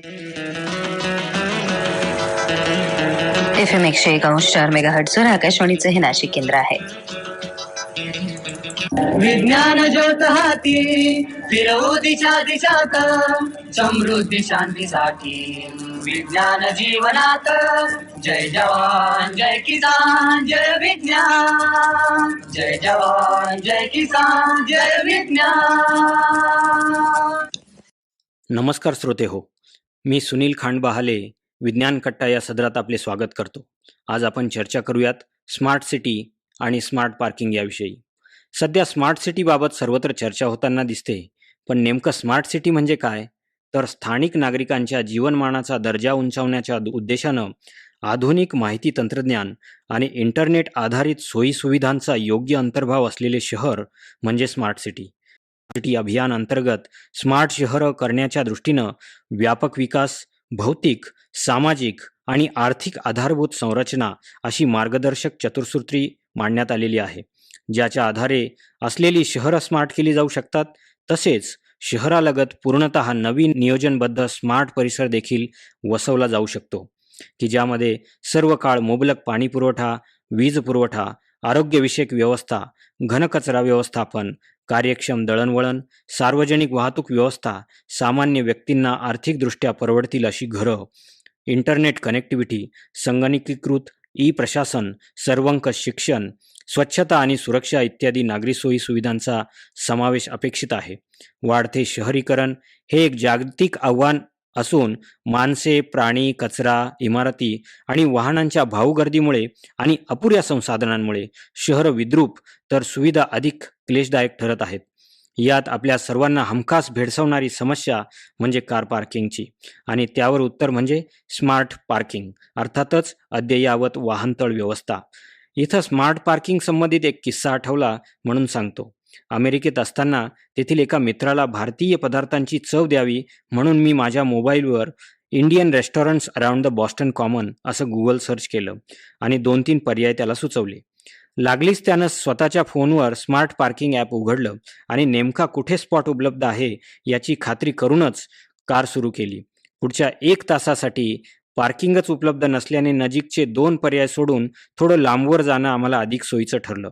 F M एकशे एक अंश चार मेगा हर्ट्सवर आकाशवाणीचं हे नाशिक केंद्र आहे. विज्ञान ज्योत हाती फिरवू दिशा दिशात समृद्धी शांतीसाठी. विज्ञान जीवनात जय जवान जय किसान जय विज्ञान. जय जवान जय किसान जय विज्ञान. नमस्कार श्रोते हो मी सुनील खांडबहाले विज्ञान कट्टा या सदरात आपले स्वागत करतो. आज आपण चर्चा करूयात स्मार्ट सिटी आणि स्मार्ट पार्किंग याविषयी. सध्या स्मार्ट सिटीबाबत सर्वत्र चर्चा होताना दिसते पण नेमकं स्मार्ट सिटी म्हणजे काय? तर स्थानिक नागरिकांच्या जीवनमानाचा दर्जा उंचावण्याच्या उद्देशानं आधुनिक माहिती तंत्रज्ञान आणि इंटरनेट आधारित सोयीसुविधांचा योग्य अंतर्भाव असलेले शहर म्हणजे स्मार्ट सिटी. सिटी अभियान अंतर्गत स्मार्ट शहरं करण्याच्या दृष्टीनं व्यापक विकास भौतिक सामाजिक आणि आर्थिक आधारभूत संरचना अशी मार्गदर्शक चतुर्सूत्री मांडण्यात आलेली आहे. ज्याच्या आधारे असलेली शहरं स्मार्ट केली जाऊ शकतात तसेच शहरालगत पूर्णतः नवीन नियोजनबद्ध स्मार्ट परिसर देखील वसवला जाऊ शकतो की ज्यामध्ये सर्व काळ मुबलक पाणीपुरवठा वीज पुरवठा आरोग्यविषयक व्यवस्था घनकचरा व्यवस्थापन कार्यक्षम दळणवळण सार्वजनिक वाहतूक व्यवस्था सामान्य व्यक्तींना आर्थिकदृष्ट्या परवडतील अशी घरं इंटरनेट कनेक्टिव्हिटी संगणकीकृत ई प्रशासन सर्वंकष शिक्षण स्वच्छता आणि सुरक्षा इत्यादी नागरी सोयी सुविधांचा समावेश अपेक्षित आहे. वाढते शहरीकरण हे एक जागतिक आव्हान असून माणसे प्राणी कचरा इमारती आणि वाहनांच्या भाऊगर्दीमुळे आणि अपुऱ्या संसाधनांमुळे शहर विद्रूप तर सुविधा अधिक क्लेशदायक ठरत आहेत. यात आपल्या सर्वांना हमखास भेडसावणारी समस्या म्हणजे कार पार्किंगची आणि त्यावर उत्तर म्हणजे स्मार्ट पार्किंग अर्थातच अद्ययावत वाहनतळ व्यवस्था. इथं स्मार्ट पार्किंग संबंधित एक किस्सा आठवला म्हणून सांगतो. अमेरिकेत असताना तेथील एका मित्राला भारतीय पदार्थांची चव द्यावी म्हणून मी माझ्या मोबाईलवर Indian restaurants around the Boston Common असं गुगल सर्च केलं आणि दोन तीन पर्याय त्याला सुचवले. लागलीच त्यानं स्वतःच्या फोनवर स्मार्ट पार्किंग ॲप उघडलं आणि नेमका कुठे स्पॉट उपलब्ध आहे याची खात्री करूनच कार सुरू केली. पुढच्या एक तासासाठी पार्किंगच उपलब्ध नसल्याने नजीकचे दोन पर्याय सोडून थोडं लांबवर जाणं आम्हाला अधिक सोयीचं ठरलं.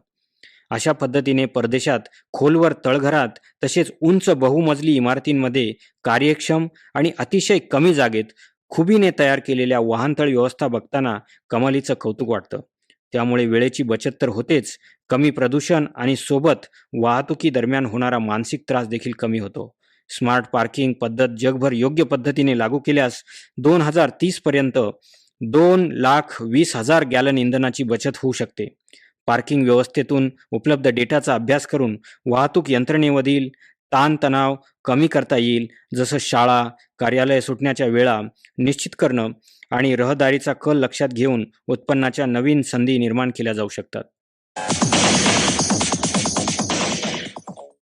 अशा पद्धतीने परदेशात खोलवर तळघरात तसेच उंच बहुमजली इमारतींमध्ये कार्यक्षम आणि अतिशय कमी जागेत खुबीने तयार केलेल्या वाहनतळ व्यवस्था बघताना कमालीचं कौतुक वाटतं. त्यामुळे वेळेची बचत तर होतेच कमी प्रदूषण आणि सोबत वाहतुकी दरम्यान होणारा मानसिक त्रास देखील कमी होतो. स्मार्ट पार्किंग पद्धत जगभर योग्य पद्धतीने लागू केल्यास दोन हजार तीसपर्यंत दोन लाख वीस हजार गॅलन इंधनाची बचत होऊ शकते. पार्किंग व्यवस्थेतून उपलब्ध डेटाचा अभ्यास करून वाहतूक यंत्रणेमधील ताणतणाव कमी करता येईल जसं शाळा कार्यालय सुटण्याच्या वेळा निश्चित करणं आणि रहदारीचा कल लक्षात घेऊन उत्पन्नाच्या नवीन संधी निर्माण केल्या जाऊ शकतात.